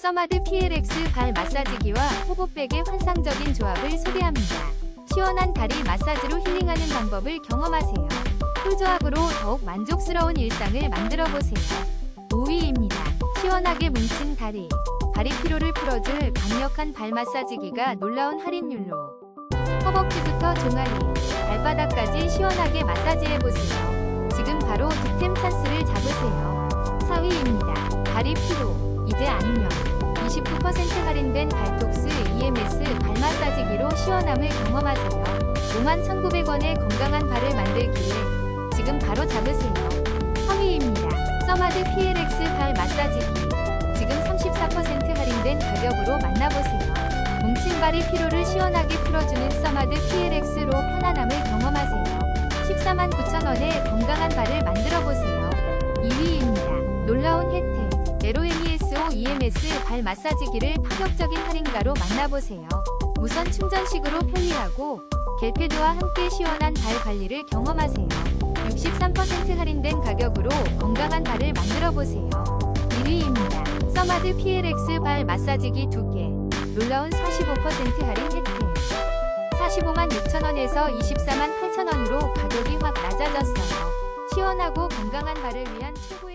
써마드 PLX 발 마사지기와 호보백의 환상적인 조합을 소개합니다. 시원한 다리 마사지로 힐링하는 방법을 경험하세요. 꿀조합으로 더욱 만족스러운 일상을 만들어 보세요. 5위입니다. 시원하게 뭉친 다리. 다리 피로를 풀어줄 강력한 발 마사지기가 놀라운 할인율로 허벅지부터 종아리, 발바닥까지 시원하게 마사지해 보세요. 지금 바로 득템 찬스를 잡으세요. 4위입니다. 다리 피로, 이제 안녕. 29% 할인된 발톡스 EMS 발 마사지기로 시원함을 경험하세요. 51,900원의 건강한 발을 만들기에 지금 바로 잡으세요. 3위입니다. 써마드 PLX 발 마사지기. 지금 34% 할인된 가격으로 만나보세요. 뭉친 발의 피로를 시원하게 풀어주는 써마드 PLX로 편안함을 경험하세요. 14만 9천원에 건강한 발을 만들어보세요. 2위입니다. 놀라운 혜택. EMS 발 마사지기를 파격적인 할인가로 만나보세요. 무선 충전식으로 편리하고 겔패드와 함께 시원한 발 관리를 경험하세요. 63% 할인된 가격으로 건강한 발을 만들어보세요. 1위입니다. 써마드 PLX 발 마사지기 2개. 놀라운 45% 할인 혜택. 45만 6천원에서 24만 8천원으로 가격이 확 낮아졌어요. 시원하고 건강한 발을 위한 최고의